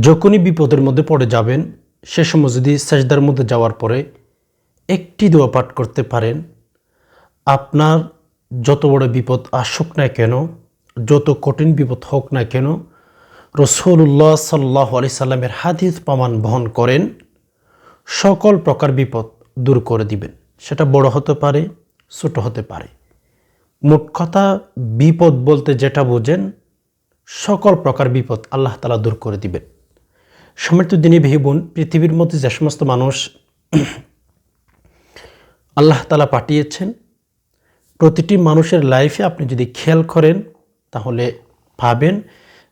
যখনই বিপদের মধ্যে পড়ে যাবেন, সে সময় যদি সেজদার মধ্যে যাওয়ার পরে একটি দোয়া পাঠ করতে পারেন, আপনার যত বড় বিপদ আসুক না কেন, যত কঠিন বিপদ হোক না কেন রসুল্লাহ সাল্লাহ আলি সাল্লামের হাদিস প্রমাণ বহন করেন, সকল প্রকার বিপদ দূর করে দিবেন। সেটা বড় হতে পারে, ছোট হতে পারে। মোট কথা, বিপদ বলতে যেটা বোঝেন, সকল প্রকার বিপদ আল্লাহ তালা দূর করে দিবেন। সমৃদ্ধ দিনী ভেবুন পৃথিবীর মধ্যে যে সমস্ত মানুষ আল্লাহ তালা পাঠিয়েছেন, প্রতিটি মানুষের লাইফে আপনি যদি খেয়াল করেন, তাহলে ভাবেন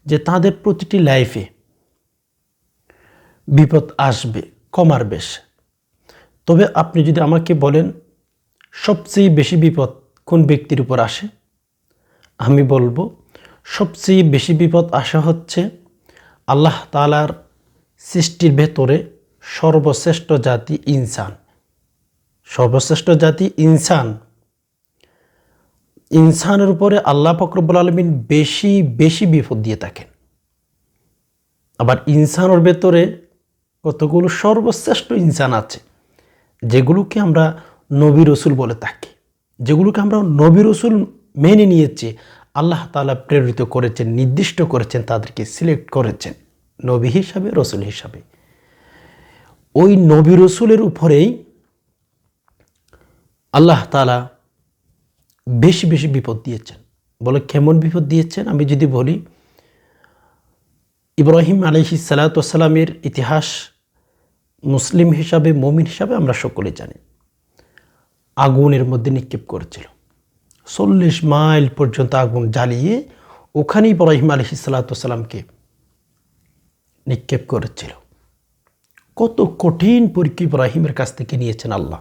যে তাদের প্রতিটি লাইফে বিপদ আসবে কমার বেশ। তবে আপনি যদি আমাকে বলেন, সবচেয়ে বেশি বিপদ কোন ব্যক্তির উপর আসে? আমি বলব, সবচেয়ে বেশি বিপদ আসা হচ্ছে আল্লাহ তালার সৃষ্টির ভেতরে সর্বশ্রেষ্ঠ জাতি ইনসান। সর্বশ্রেষ্ঠ জাতি ইনসান। ইনসানের উপরে আল্লাহ ফকরবুল আলমিন বেশি বেশি বিপদ দিয়ে থাকেন। আবার ইনসানের ভেতরে কতগুলো সর্বশ্রেষ্ঠ ইনসান আছে, যেগুলোকে আমরা নবী রসুল বলে থাকি, যেগুলোকে আমরা নবী রসুল মেনে নিয়েছি, আল্লাহ তালা প্রেরিত করেছেন, নির্দিষ্ট করেছেন, তাদেরকে সিলেক্ট করেছেন। নবী হিসাবে, রসুল হিসাবে। ওই নবী রসুলের উপরেই আল্লাহ তালা বেশি বেশি বিপদ দিয়েছেন। বলে কেমন বিপদ দিয়েছেন? আমি যদি বলি, ইব্রাহিম আলহি সালাতামের ইতিহাস মুসলিম হিসাবে, মমিন হিসাবে আমরা সকলে জানি। আগুনের মধ্যে নিক্ষেপ করেছিল। চল্লিশ মাইল পর্যন্ত আগুন জ্বালিয়ে ওখানে ইব্রাহিম আলহি সালাতামকে নিক্ষেপ করেছিল। কত কঠিন পরীক্ষা ইব্রাহিমের কাছ থেকে নিয়েছেন আল্লাহ।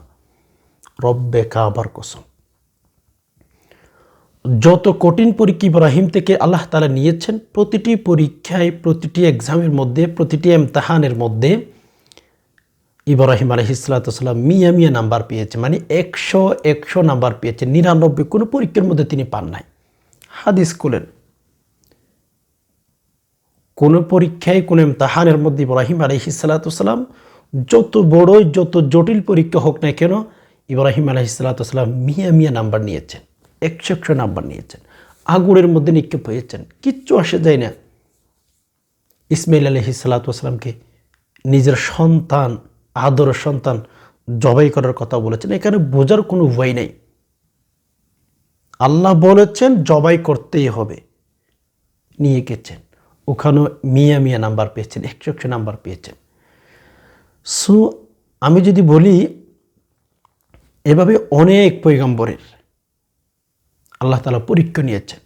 রব্বে কাবার কসম। যত কঠিন পরীক্ষা ইব্রাহিম থেকে আল্লাহ তালা নিয়েছেন, প্রতিটি পরীক্ষায়, প্রতিটি এক্সামের মধ্যে, প্রতিটি এমতাহানের মধ্যে ইব্রাহিম আলহিসাল্লাম মিয়া মিয়া নাম্বার পেয়েছে। মানে একশো একশো নাম্বার পেয়েছে। নিরানব্বই কোনো পরীক্ষার মধ্যে তিনি পান নাই। হাদিস খুলেন। কোনো পরীক্ষায়, কোনো এমতাহানের মধ্যে ইব্রাহিম আলহিসাল্লাম যত বড় যত জটিল পরীক্ষা হোক না কেন, ইব্রাহিম আলহিসাল্লাম মিয়া মিয়া নাম্বার নিয়েছেন, একশো একশো নাম্বার নিয়েছেন, আগুনের মধ্যে নিক্ষেপ হয়েছেন, কিচ্ছু আসে যায় না। ইসমাইল আলহি সাল্লাতামকে নিজের সন্তান আদর সন্তান জবাই করার কথা বলেছেন, এখানে বোঝার কোনো উপায় নেই। আল্লাহ বলেছেন, জবাই করতেই হবে, নিয়ে গেছেন। ওখানেও মিয়া মিয়া নাম্বার পেয়েছেন একশো একশো নাম্বার পেয়েছেন। সো আমি যদি বলি, এভাবে অনেক পৈগম্বরের আল্লাহ তালা পরীক্ষা নিয়েছেন।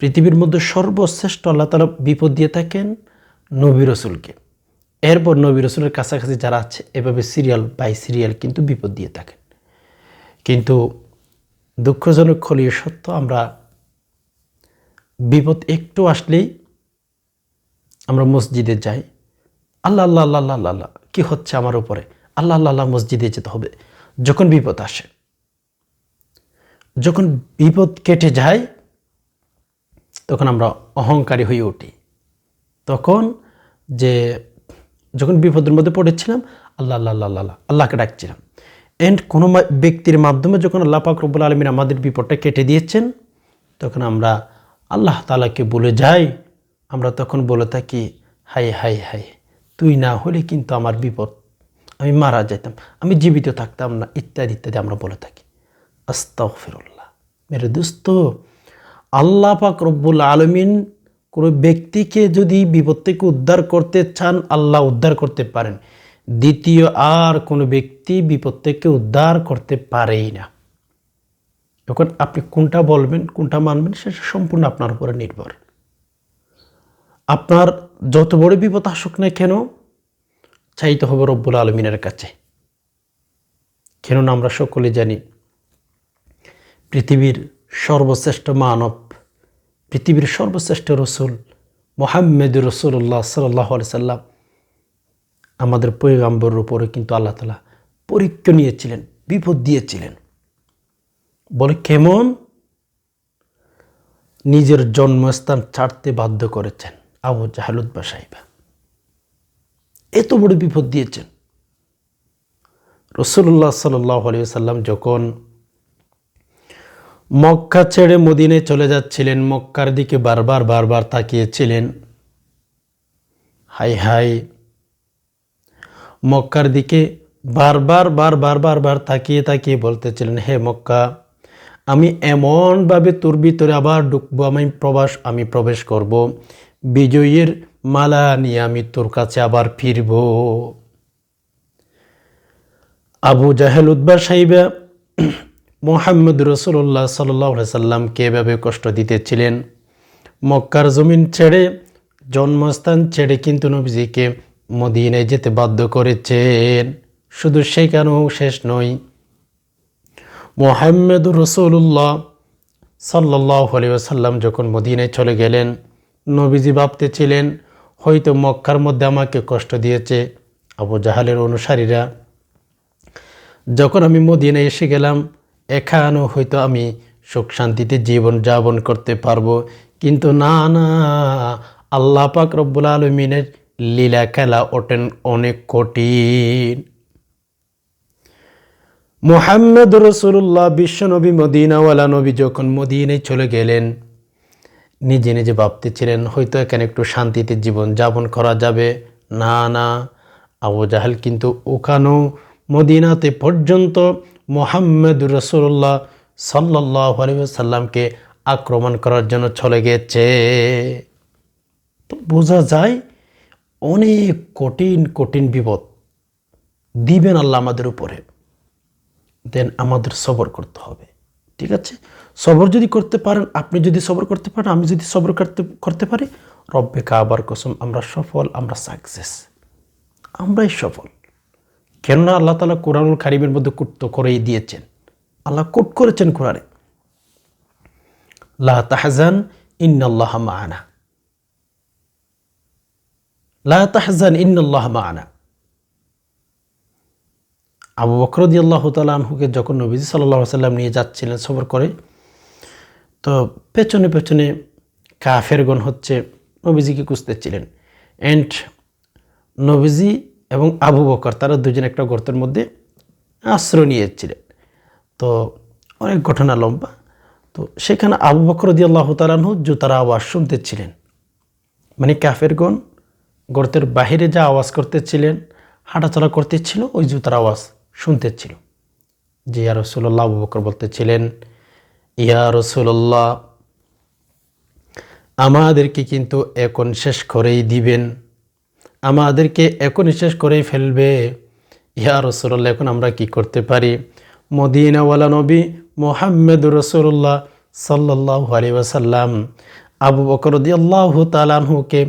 পৃথিবীর মধ্যে সর্বশ্রেষ্ঠ আল্লাহ তালা বিপদ দিয়ে থাকেন নবী রসুলকে। এরপর নবী রসুলের কাছাকাছি যারা আছে, এভাবে সিরিয়াল বাই সিরিয়াল কিন্তু বিপদ দিয়ে থাকেন। কিন্তু দুঃখজনক খলীয় সত্য, আমরা বিপদ একটু আসলেই আমরা মসজিদে যাই, আল্লাহ আল্লাহ আল্লাহ আল্লাহ আল্লাহ, কী হচ্ছে আমার উপরে? আল্লাহ আল্লাহ মসজিদে যেতে হবে। যখন বিপদ আসে, যখন বিপদ কেটে যায়, তখন আমরা অহংকারী হয়ে উঠি। তখন যে যখন বিপদের মধ্যে পড়েছিলাম, আল্লাহ আল্লাহ আল্লাহ আল্লাহ, আল্লাহকে ডাকছিলাম। অ্যান্ড কোনো ব্যক্তির মাধ্যমে যখন আল্লাহ রব্বুল আলমিন আমাদের বিপদটা কেটে দিয়েছেন, তখন আমরা আল্লাহ তালাকে বলে যাই আমরা তখন বলে থাকি হাই হাই হাই তুই না হলে কিন্তু আমার বিপদ। আমি মারা যেতাম, আমি জীবিত থাকতাম না, ইত্যাদি ইত্যাদি আমরা বলে থাকি। আস্তাগফিরুল্লাহ। মেরে দোস্ত, আল্লাহ পাক রব্বুল আলমিন কোনো ব্যক্তিকে যদি বিপদ থেকে উদ্ধার করতে চান, আল্লাহ উদ্ধার করতে পারেন। দ্বিতীয়, আর কোনো ব্যক্তি বিপদ থেকে উদ্ধার করতে পারেই না। এখন আপনি কোনটা বলবেন, কোনটা মানবেন, সেটা সম্পূর্ণ আপনার উপরে নির্ভর। আপনার যত বড় বিপদ আসুক না কেন, চাইতে হবে রব্বুল আলমিনের কাছে। কেননা আমরা সকলে জানি, পৃথিবীর সর্বশ্রেষ্ঠ মানব, পৃথিবীর সর্বশ্রেষ্ঠ রসুল মোহাম্মদ রসুল্লাহ সাল্লাহ সাল্লাম আমাদের পৈগাম্বরের উপরে কিন্তু আল্লাহ তালা পরীক্ষা নিয়েছিলেন, বিপদ দিয়েছিলেন। বলে কেমন? নিজের জন্মস্থান ছাড়তে বাধ্য করেছেন। আবু জাহালুদ্বা সাহিবা। এত বড় বিপদ দিয়েছেন। রসুল্লাহ সাল্লাম যখন মক্কা ছেড়ে মদিনে চলে যাচ্ছিলেন, মক্কার দিকে বারবার বারবার তাকিয়েছিলেন, হাই হাই, মক্কার দিকে বারবার বারবার বারবার তাকিয়ে তাকিয়ে বলতেছিলেন, হে মক্কা, আমি এমনভাবে তোর ভিতরে আবার ঢুকবো, আমি প্রবাস, আমি প্রবেশ করব। বিজয়ীর মালা নিয়ে আমি তোর কাছে আবার ফিরব। আবু জাহেল উদ্বার সাহিবা মোহাম্মদ রসুল্লাহ সাল্লাহ সাল্লামকে এভাবে কষ্ট দিতেছিলেন? মক্কার জমিন ছেড়ে, জন্মস্থান ছেড়ে কিন্তু নবীজিকে মদিনায় যেতে বাধ্য করেছেন। শুধু সেখানেও শেষ নয়। মোহাম্মদুর রসুল্লাহ সাল্লাহ আলিয়া সাল্লাম যখন মদিনায় চলে গেলেন নবীজি ভাবতেছিলেন, হয়তো মক্কার মধ্যে আমাকে কষ্ট দিয়েছে। আবু জাহালের অনুসারীরা, যখন আমি মদিনায় এসে গেলাম, এখানেও হয়তো আমি সুখ শান্তিতে জীবন যাপন করতে পারব। কিন্তু না না, আল্লাহ পাক রব্বুল আলমিনের লীলা খেলা ওঠেন অনেক কঠিন। মোহাম্মদ রসুল্লাহ বিশ্বনবী মদিনাওয়ালা নবী যখন মদিনায় চলে গেলেন নিজে নিজে ভাবতেছিলেন হয়তো এখানে একটু শান্তিতে জীবন যাপন করা যাবে। না না। আবু জাহেল কিন্তু ওখানেও মদিনাতে পর্যন্ত মোহাম্মদ রসুল্লাহ সাল্লাহ সাল্লামকে আক্রমণ করার জন্য চলে গেছে। তো বোঝা যায় অনেক কঠিন কঠিন বিপদ দিবেন আল্লাহ আমাদের উপরে। দেন আমাদের সবর করতে হবে। ঠিক আছে? সবর যদি করতে পারেন, আপনি যদি সবর করতে পারেন, আমি যদি সবর করতে করতে পারি, রব্বে কাবার কসম, আমরা সফল, আমরা সাকসেস আমরাই সফল। কেননা আল্লাহ তালা কোরআনুল কারিমের মধ্যে কুট করেই দিয়েছেন। আল্লাহ কুট করেছেন কোরআনে। লা তাহজান, ইন্নাল্লাহ মাআনা লা তাহজান, ইন্নাল্লাহ মাআনা আবু বকরদি আল্লাহ তালহুকে যখন নবীজি সাল্লাহ সাল্লাম নিয়ে যাচ্ছিলেন সবর করে পেছনে পেছনে কাফেরগণ হচ্ছে নবীজিকে খুঁজতেছিলেন। অ্যান্ড নবীজি এবং আবু বকর, তারা দুজন একটা গর্তের মধ্যে আশ্রয় নিয়েছিলেন। তো অনেক ঘটনা লম্বা। তো সেখানে আবু বকর দি আল্লাহ তালাহু জুতার আওয়াজ শুনতেছিলেন। মানে কাফেরগণ গর্তের বাহিরে যা আওয়াজ করতেছিলেন, হাঁটাচলা করতেছিল, ওই জুতার আওয়াজ শুনতেছিল। যে ইয়া রসুল্লাহ আবু বকর বলতেছিলেন ইয়া রসুল্লাহ আমাদেরকে কিন্তু এখন শেষ করেই দিবেন। আমাদেরকে এখন শেষ করেই ফেলবে। ইয়া রসুল্লাহ এখন আমরা কি করতে পারি? মদিনাওয়ালা নবী মোহাম্মদ রসুল্লাহ সাল্লাহ আলী ওয়াসাল্লাম, আবু বকর দি আল্লাহ তালানহুকে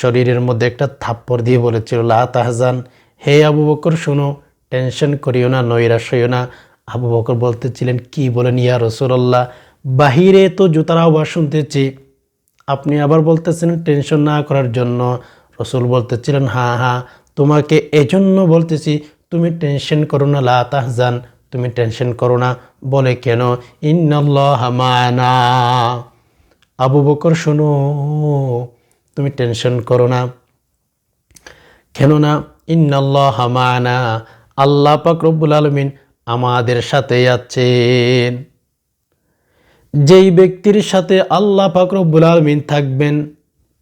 শরীরের মধ্যে একটা থাপ্পড় দিয়ে বলেছিল, লা তাহজান, হে আবু বকর, শোনো, টেনশন করিও না নৈরাশ না। আবু বকর বলতেছিলেন, কি বলেন ইয়া রসুল্লাহ বাহিরে তো জুতার আওয়াজ শুনতেছি। আপনি আবার বলতেছেন টেনশন না করার জন্য। রসুল বলতেছিলেন হ্যাঁ হ্যাঁ তোমাকে এজন্য বলতেছি, তুমি টেনশন করো না, লা তাহজান, তুমি টেনশন করো না। বলে কেন? ইন্নাল্লাহ মানা। আবু বকর, শোনো, তুমি টেনশন করো না। কেননা, ইন্নাল্লাহ মানা। আল্লাহ পাক রব্বুল আলমিন আমাদের সাথে আছেন। যেই ব্যক্তির সাথে আল্লাহ পাক রব্বুল আলমিন থাকবেন,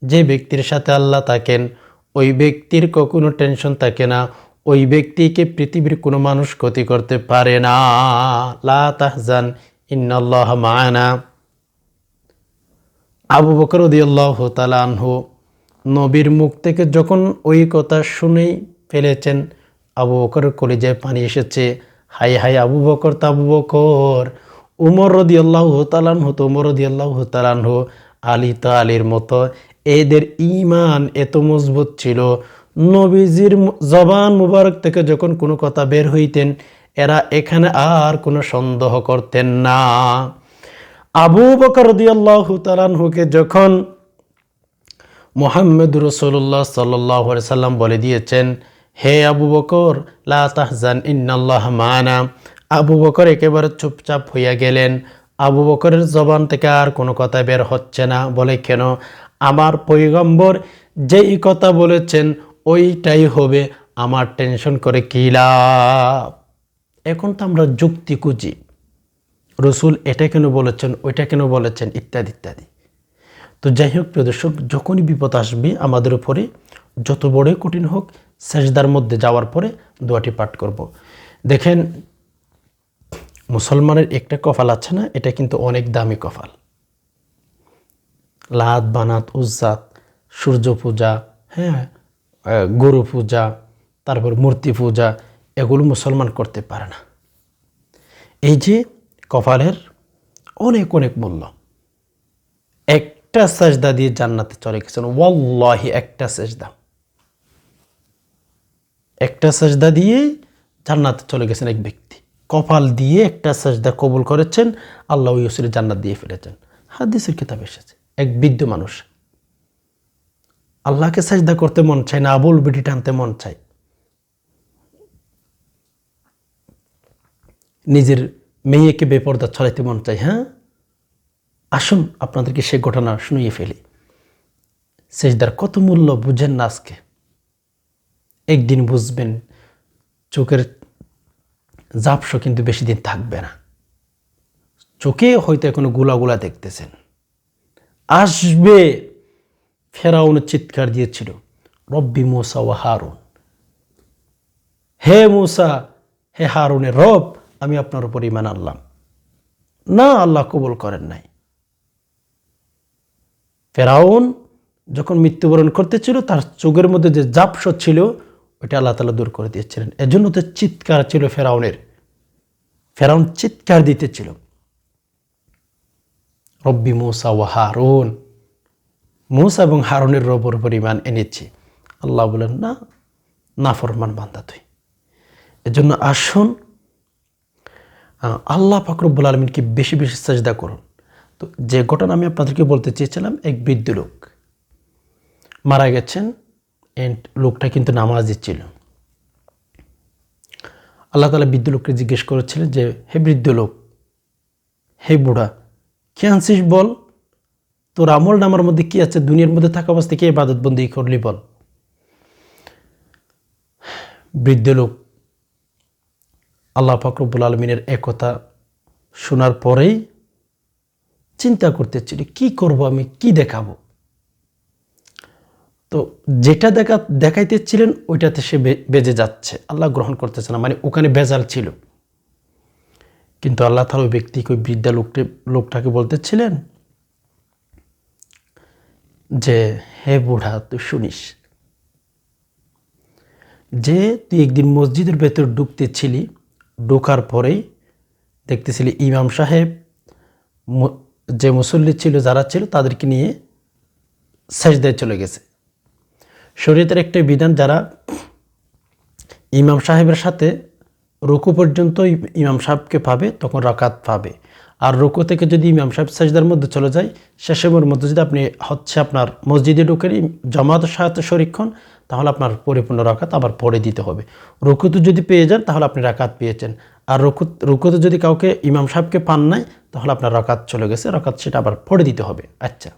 যে ব্যক্তির সাথে আল্লাহ থাকেন, ওই ব্যক্তির কখনো টেনশন থাকে না। ওই ব্যক্তিকে পৃথিবীর কোনো মানুষ ক্ষতি করতে পারে না। লা তাহজান, ইন্নাল্লাহ মানা। আবু বকর উদিয়াল্লাহ তালানহু নবীর মুখ থেকে যখন ওই কথা শুনেই ফেলেছেন, আবু বকর কলিজায় পানি এসেছে। হাই হাই আবু বকর তা আবু বকর। উমর রদি আল্লাহ তালানহ তো উমর রদি আল্লাহ তালানহ আলী তা আলীর মতো। এদের ইমান এত মজবুত ছিল। নবীজির জবান মুবারক থেকে যখন কোনো কথা বের হইতেন, এরা এখানে আর কোনো সন্দেহ করতেন না। আবু বকর রদিয়াল্লাহ তালানহুকে যখন মোহাম্মদ রসুল্লাহ সাল্লাহ সাল্লাম বলে দিয়েছেন হে আবু বকর, লা ইন্নাল্লাহ মানা। আবু বকর একেবারে চুপচাপ হইয়া গেলেন। আবু বকরের জবান থেকে আর কোনো কথা বের হচ্ছে না। বলে, কেন? আমার পৈগম্বর যেই কথা বলেছেন, ওইটাই হবে। আমার টেনশন করে কী লাভ? এখন তো আমরা যুক্তি খুঁজি। রসুল এটা কেন বলেছেন, ওইটা কেন বলেছেন, ইত্যাদি ইত্যাদি। তো যাই হোক, প্রিয় দর্শক, যখনই বিপদ আসবে আমাদের উপরে যত বড়ই কঠিন হোক, সেজদার মধ্যে যাওয়ার পরে দোয়াটি পাঠ করব। দেখেন, মুসলমানের একটা কফাল আছে না, এটা কিন্তু অনেক দামি কফাল লাত, বানাত, উজ্জাত, সূর্য পূজা হ্যাঁ গরু পূজা, তারপর মূর্তি পূজা, এগুলো মুসলমান করতে পারে না। এই যে কপালের অনেক অনেক মূল্য। একটা সেজদা দিয়ে জান্নাতে চলে গেছেন। ওয়াল্লাহি, একটা সেজদা। একটা সাজদা দিয়ে জান্নাতে চলে গেছেন এক ব্যক্তি। কপাল দিয়ে একটা সাজদা কবুল করেছেন, আল্লাহ ইউসুরে জান্নাত দিয়ে ফেলেছেন। হাদিসের কিতাব এসেছে, এক বৃদ্ধ মানুষ। আল্লাহকে সাজদা করতে মন চায় না, আবুল বিটি টানতে মন চায়। নিজের মেয়েকে বেপর্দা ছড়াইতে মন চাই হ্যাঁ? আসুন আপনাদেরকে সে ঘটনা শুনিয়ে ফেলি। সেজদার কত মূল্য বুঝেন না আজকে। একদিন বুঝবেন চোখের জাপস কিন্তু বেশি দিন থাকবে না। চোখে হয়তো এখনও গুলা গুলা দেখতেছেন। আসবে ফেরাউন চিৎকার দিয়েছিল, রব্বি মুসা ও হারুন। হে মুসা, হে হারুনের রব, আমি আপনার উপর ইমান আনলাম। না, আল্লাহ কবুল করেন নাই। ফেরাউন যখন মৃত্যুবরণ করতেছিল, তার চোখের মধ্যে যে জাপস ছিল ওইটা আল্লাহ তালা দূর করে দিয়েছিলেন। এজন্য তো চিৎকার ছিল ফেরাউনের। ফেরাউন চিৎকার দিতেছিল। রব্বি মুসা ও হারুন। মুসা এবং হারুনের রবর পরিমাণ এনেছি। আল্লাহ বলেন না না ফরমান বান্দা তুই। এজন্য আসুন আল্লাহ ফাকরুব্বুল আলমিনকে বেশি বেশি সাজদা করুন। তো যে ঘটনা আমি আপনাদেরকে বলতে চেয়েছিলাম, এক বৃদ্ধ লোক মারা গেছেন। এন্ড লোকটা কিন্তু নামাজ ছিল। আল্লাহ তালা বৃদ্ধ লোককে জিজ্ঞেস করেছিলেন যে, হে বৃদ্ধ লোক, হে বুড়া, কি আনছিস বল? তোর আমল নামার মধ্যে কি আছে? দুনিয়ার মধ্যে থাকা অবস্থা কি ইবাদত বন্দি করলি বল? বৃদ্ধ লোক আল্লাহ ফাকরুবুল আলমিনের একতা শোনার পরেই চিন্তা করতেছিল, কি করব আমি? কি দেখাবো? তো যেটা দেখা দেখাইতেছিলেন ওইটাতে সে বেজে যাচ্ছে। আল্লাহ গ্রহণ করতেছে না মানে ওখানে বেজাল ছিল। কিন্তু আল্লাহ তালা ওই ব্যক্তিকে ওই বৃদ্ধা লোকটি, লোকটাকে বলতেছিলেন যে, হে বুড়া, তুই শুনিস। যে তুই একদিন মসজিদের ভেতর ঢুকতেছিলি, ঢোকার পরেই দেখতেছিলি ইমাম সাহেব যে মুসল্লি ছিল, যারা ছিল, তাদেরকে নিয়ে সাজদায় চলে গেছে। শরীয়তের একটা বিধান যারা ইমাম সাহেবের সাথে রুকু পর্যন্ত ইমাম সাহেবকে পাবে তখন রাকাত পাবে আর রুকু থেকে যদি ইমাম সাহেব সাজদার মধ্যে চলে যায় শেষের মধ্যে যদি আপনি হচ্ছে আপনার মসজিদে ঢুকেন জামাতের সাথে শরীক্ষণ তাহলে আপনার পরিপূর্ণ রাকাত আবার পড়ে দিতে হবে। রুকুতে যদি পেয়ে যান, তাহলে আপনি রাকাত পেয়েছেন। আর রুকু, রুকুতে যদি কাউকে ইমাম সাহেবকে পান নাই, তাহলে আপনার রাকাত চলে গেছে, রাকাত সেটা আবার পড়ে দিতে হবে। আচ্ছা।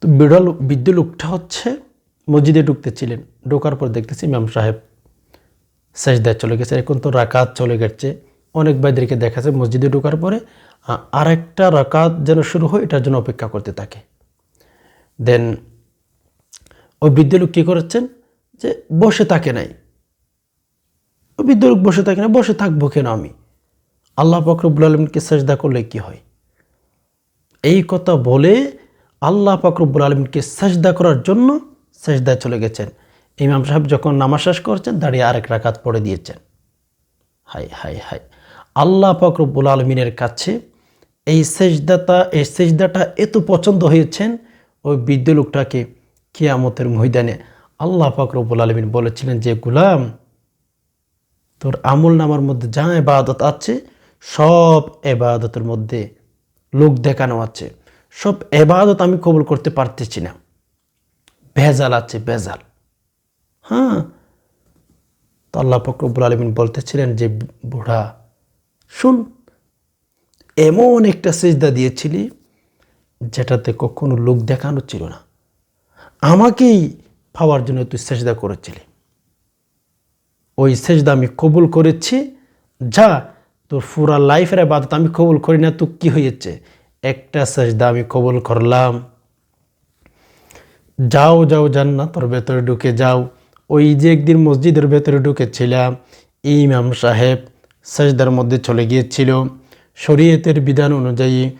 তো বিড়াল বৃদ্ধ লোকটা হচ্ছে মসজিদে ঢুকতেছিলেন, ঢোকার পর দেখতেছি ইমাম সাহেব সেজদায় চলে গেছে এখন তো রাকাত চলে গেছে। অনেক ভাইদেরকে দেখা যায় মসজিদে ঢোকার পরে আরেকটা রাকাত যেন শুরু হয়, এটার জন্য অপেক্ষা করতে থাকে। দেন ওই বৃদ্ধ লোক কী করেছেন? যে বসে থাকে নাই। ওই বৃদ্ধ লোক বসে থাকে না বসে থাকব কেন আমি? আল্লাহ ফকরবুল আলমকে সেজদা করলে কি হয়? এই কথা বলে আল্লাহ ফাকরুব্বুল আলমকে সেজদা করার জন্য সেজদায় চলে গেছেন। ইমাম সাহেব যখন নামাজ শেষ করছেন, দাঁড়িয়ে আরেক রাকাত পড়ে দিয়েছেন। হাই হাই হাই আল্লাহ ফাকরুব্বুল আলমিনের কাছে এই সেজদাটা এই সেজদাটা এত পছন্দ হয়েছেন, ওই বৃদ্ধ লোকটাকে কিয়ামতের ময়দানে আল্লাহ ফাকরুব্বুল আলমিন বলেছিলেন যে, গুলাম, তোর আমল নামার মধ্যে যা এবাদত আছে, সব এবাদতের মধ্যে লোক দেখানো আছে। সব এবাদত আমি কবুল করতে পারতেছি না। ভেজাল আছে, ভেজাল। হ্যাঁ? তো আল্লাহ ফকরবুল আলমিন বলতেছিলেন যে, বুড়া, শুন, এমন একটা সেজদা দিয়েছিলি যেটাতে কখনো লোক দেখানো ছিল না। আমাকেই পাওয়ার জন্য তুই সেজদা করেছিলি। ওই সেজদা আমি কবুল করেছি। যা, তোর পুরা লাইফের বাদত আমি কবুল করি না, তো কি হয়েছে? একটা সেজদা আমি কবুল করলাম। যাও যাও জান্নাতর ভেতরে ঢুকে যাও। ওই যে একদিন মসজিদের ভেতরে ঢুকেছিলাম, ইমাম সাহেব সেজদার মধ্যে চলে গিয়েছিল। শরীয়তের বিধান অনুযায়ী,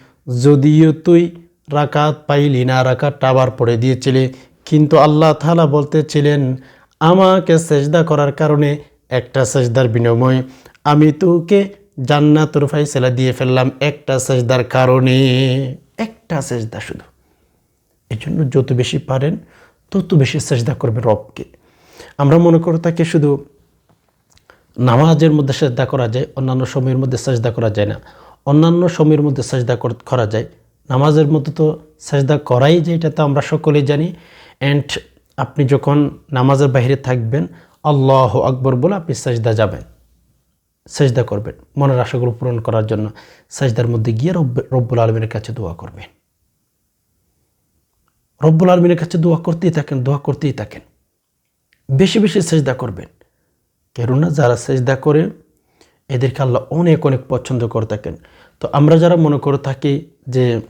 যদিও তুই রাকাত পাইলি না, রাকাতটা আবার পড়ে দিয়েছিলে, কিন্তু আল্লাহ তাআলা বলতেছিলেন, আমাকে সেজদা করার কারণে একটা সেজদার বিনিময়। আমি তোকে জান্নাতুর ফাইসলা দিয়ে ফেললাম একটা সেজদার কারণে। একটা সেজদা শুধু। এই জন্য যত বেশি পারেন, তত বেশি চেষ্টা করবে রবকে। আমরা মনে করে তাকে শুধু নামাজের মধ্যে চেষ্টা করা যায়, অন্যান্য সময়ের মধ্যে চেষ্টা করা যায় না। অন্যান্য সময়ের মধ্যে চেষ্টা করা যায়। নামাজের মধ্যে তো চেষ্টা করাই যায়, এটা তো আমরা সকলেই জানি। অ্যান্ড আপনি যখন নামাজের বাইরে থাকবেন, আল্লাহ আকবর বলে আপনি সেজদা যাবেন, সেজদা করবেন। মনের আশাগুলো পূরণ করার জন্য সেজদার মধ্যে গিয়ে রব্ব রব্বুল আলমীর কাছে দোয়া করবেন। রব্বুল আলমিনের কাছে দোয়া করতেই থাকেন, দোয়া করতেই থাকেন। বেশি বেশি সেজদা করবেন। কেননা যারা সেজদা করে, এদেরকে আল্লাহ অনেক অনেক পছন্দ করে থাকেন। তো আমরা যারা মনে করে থাকি যে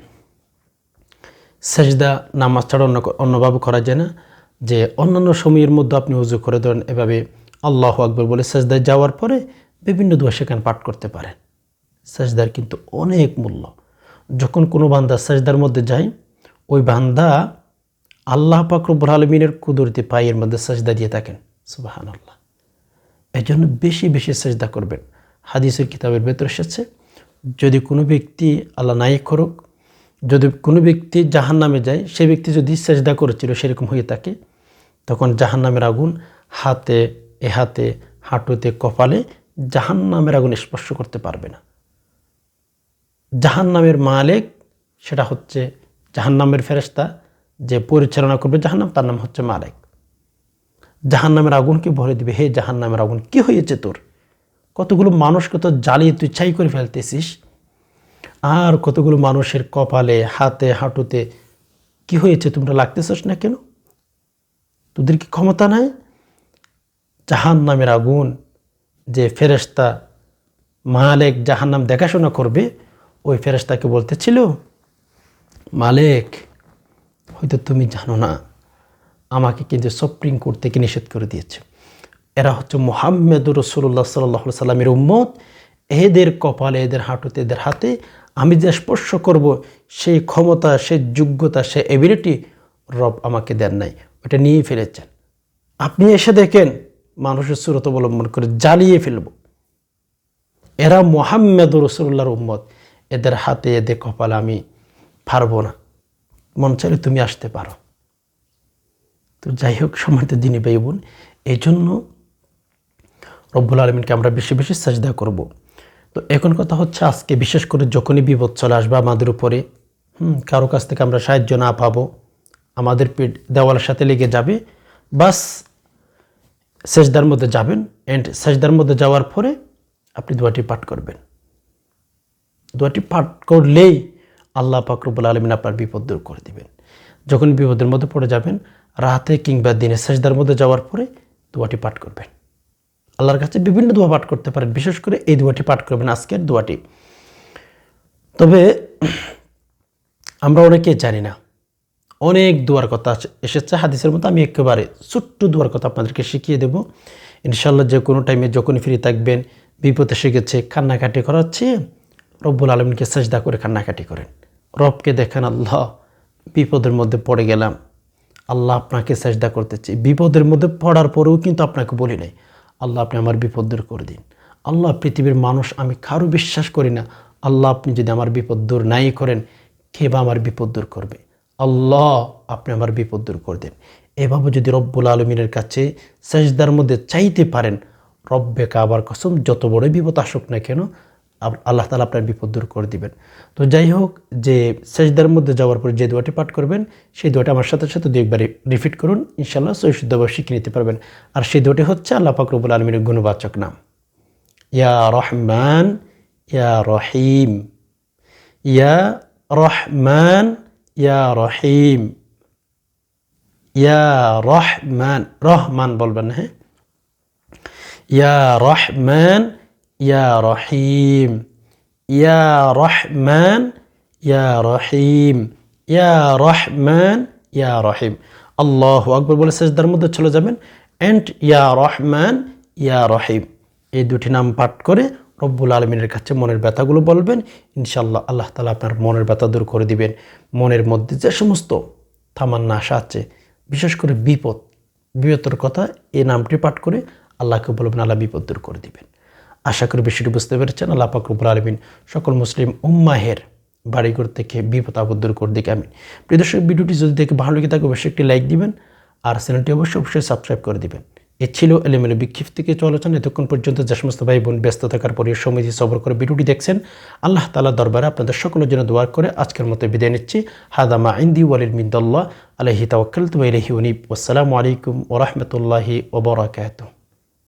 সেজদা, নামাজ ছাড়া অন্য অন্যভাবে করা যায় না, যে অন্যান্য সময়ের মধ্যে আপনি উজু করে ধরেন, এভাবে আল্লাহ আকবর বলে সেজদায় যাওয়ার পরে বিভিন্ন দোয়া সেখানে পাঠ করতে পারেন। সেজদার কিন্তু অনেক মূল্য। যখন কোনো বান্দা সেজদার মধ্যে যায়, ওই বান্দা আল্লাহ পাকরবুল আলমিনের কুদরতি পায়ের মধ্যে সাজদা দিয়ে থাকেন। সুবাহান আল্লাহ এই জন্য বেশি বেশি সাজদা করবেন। হাদিসের কিতাবের ভেতর এসেছে, যদি কোনো ব্যক্তি আল্লাহ নাই করুক, যদি কোনো ব্যক্তি জাহান নামে যায়, সে ব্যক্তি যদি সেজদা করেছিল, সেরকম হয়ে থাকে, তখন জাহান নামের আগুন হাতে, এ হাতে, হাঁটুতে, কপালে জাহান নামের আগুন স্পর্শ করতে পারবে না। জাহান নামের মালিক সেটা হচ্ছে জাহান নামের ফেরেস্তা যে পরিচালনা করবে জাহান্নাম, তার নাম হচ্ছে মালিক। জাহান্নামের আগুনকে ভরে দিবে? হে জাহান্নামের আগুন, কি হয়েছে তোর? কতগুলো মানুষকে তো জ্বালিয়ে তুই ছাই করে ফেলতেছিস। আর কতগুলো মানুষের কপালে, হাতে, হাঁটুতে, কি হয়েছে তোমরা লাগতেছিস না কেন? তোদের কি ক্ষমতা নাই? জাহান নামের আগুন যে ফেরেস্তা মালেক জাহান্নাম দেখাশোনা করবে, ওই ফেরেস্তাকে বলতেছিল, মালেক হয়তো তুমি জানো না, আমাকে কিন্তু সপ্রিং করতে কি নিষেধ করে দিয়েছে। এরা হচ্ছে মোহাম্মদুর রসুল্লাহ সাল্লাহ সাল্লামের উম্মত। এদের কপালে, এদের হাঁটুতে, এদের হাতে আমি যে স্পর্শ করব, সেই ক্ষমতা, সেই যোগ্যতা সে এবিলিটি রব আমাকে দেন নাই। ওটা নিয়ে ফেলেছেন। আপনি এসে দেখেন, মানুষের সুরত অবলম্বন করে জ্বালিয়ে ফেলব। এরা মোহাম্মদ রসুল্লাহর উম্মত। এদের হাতে, এদের কপালে আমি পারব না। মন চাইলে তুমি আসতে পারো। তো যাই হোক সময়তে দিনই ভাই বোন। এই জন্য রব্বুল আলমিনকে আমরা বেশি বেশি সাজদা করব। তো এখন কথা হচ্ছে আজকে, বিশেষ করে যখনই বিপদ চলে আসবে আমাদের উপরে, হুম, কারও কাছ থেকে আমরা সাহায্য না পাবো, আমাদের পেট দেওয়ালের সাথে লেগে যাবে, বাস সেজদার মধ্যে যাবেন অ্যান্ড সেজদার মধ্যে যাওয়ার পরে আপনি দোয়াটি পাঠ করবেন। দোয়াটি পাঠ করলেই আল্লাহ পাকরবুল আলমিন আপনার বিপদ দূর করে দিবেন। যখন বিপদের মধ্যে পড়ে যাবেন, রাতে কিংবা দিনে সেজদার মধ্যে যাওয়ার পরে দোয়াটি পাঠ করবেন। আল্লাহর কাছে বিভিন্ন দোয়া পাঠ করতে পারেন, বিশেষ করে এই দোয়াটি পাঠ করবেন, আজকের দোয়াটি। তবে আমরা অনেকে জানি না, অনেক দোয়ার কথা এসেছে, হাদিসের মতো আমি একেবারে ছোট্ট দোয়ার কথা আপনাদেরকে শিখিয়ে দেব। ইনশাল্লাহ যে কোনো টাইমে যখনই ফ্রি থাকবেন, বিপদে শিখেছে কান্নাকাটি করাচ্ছে রব্বুল আলমীকে সেজদা করে কান্নাকাটি করেন। রবকে দেখেন আল্লাহ, বিপদের মধ্যে পড়ে গেলাম। আল্লাহ আপনাকে চেষ্টা করতে চাই। বিপদের মধ্যে পড়ার পরেও কিন্তু আপনাকে বলি নাই, আল্লাহ আপনি আমার বিপদ দূর করে দিন। আল্লাহ পৃথিবীর মানুষ, আমি কারও বিশ্বাস করি না। আল্লাহ আপনি যদি আমার বিপদ দূর নাই করেন, কে বা আমার বিপদ দূর করবে? আল্লাহ আপনি আমার বিপদ দূর করে দেন। এভাবে যদি রব্বুল আলমিনের কাছে সেজদার মধ্যে চাইতে পারেন, রব্বে কাবার কসম, যত বড় বিপদ আসুক না কেন আল্লাহ তালা আপনার বিপদ দূর করে দিবেন। তো যাই হোক, যে সেজদার মধ্যে যাওয়ার পর যে দোয়াটি পাঠ করবেন, সেই দোয়াটি আমার সাথে সাথে দু একবারে রিপিট করুন ইনশাল্লাহ সৈশুদ্ধভাবে শিখে নিতে পারবেন। আর সেই দোয়াটি হচ্ছে আল্লাহ পাকরবুল আলমীর গুণবাচক নাম। ইয়া রহমান, ইয়া রহিম, ইয়া রহমান, ইয়া রহিম, ইয়া রহমান রহমান বলবেন হ্যাঁ? ইয়া রহমান ইয়া রহিম ইয়া রহমান ইয়া রহিম ইয়া রহমান ইয়া রহিম আল্লাহ আকবর বলে সেজদার মধ্যে চলে যাবেন। অ্যান্ড ইয়া রহমান ইয়া রহিম এই দুটি নাম পাঠ করে রব্বুল আলমিনের কাছে মনের ব্যথাগুলো বলবেন। ইনশাল্লাহ আল্লাহ তালা আপনার মনের ব্যথা দূর করে দিবেন। মনের মধ্যে যে সমস্ত থামান্না আশা আছে, বিশেষ করে বিপদ বিপদের কথা, এই নামটি পাঠ করে আল্লাহকে বলবেন, আল্লাহ বিপদ দূর করে দিবেন। আশা করি বিষয়টি বুঝতে পেরেছেন। আল্লাহ পাকরুবুল আলমিন সকল মুসলিম উম্মাহের বাড়িঘর থেকে বিপদ আপদ দূর করে দিকে আমি প্রিয় দর্শক, ভিডিওটি যদি দেখে ভালো লেগে থাকে, অবশ্যই একটি লাইক দিবেন আর চ্যানেলটি অবশ্যই অবশ্যই সাবস্ক্রাইব করে দিবেন। এ ছিল এলোমেলো বিক্ষিপ্ত থেকে আলোচনা। এতক্ষণ পর্যন্ত যে সমস্ত ভাই বোন ব্যস্ত থাকার পরে সময় দিয়ে সবর করে ভিডিওটি দেখছেন, আল্লাহ তালা দরবারে আপনাদের সকলের জন্য দোয়ার করে আজকের মতো বিদায় নিচ্ছি। হাদামা ইন্দি ওয়ালিল মিন্দল্লাহ আলহি তাওয়াক্কাল তু ইলাইহি উনিব। আসসালামু আলাইকুম ওরহমতুল্লাহি ওবরাকাতুহ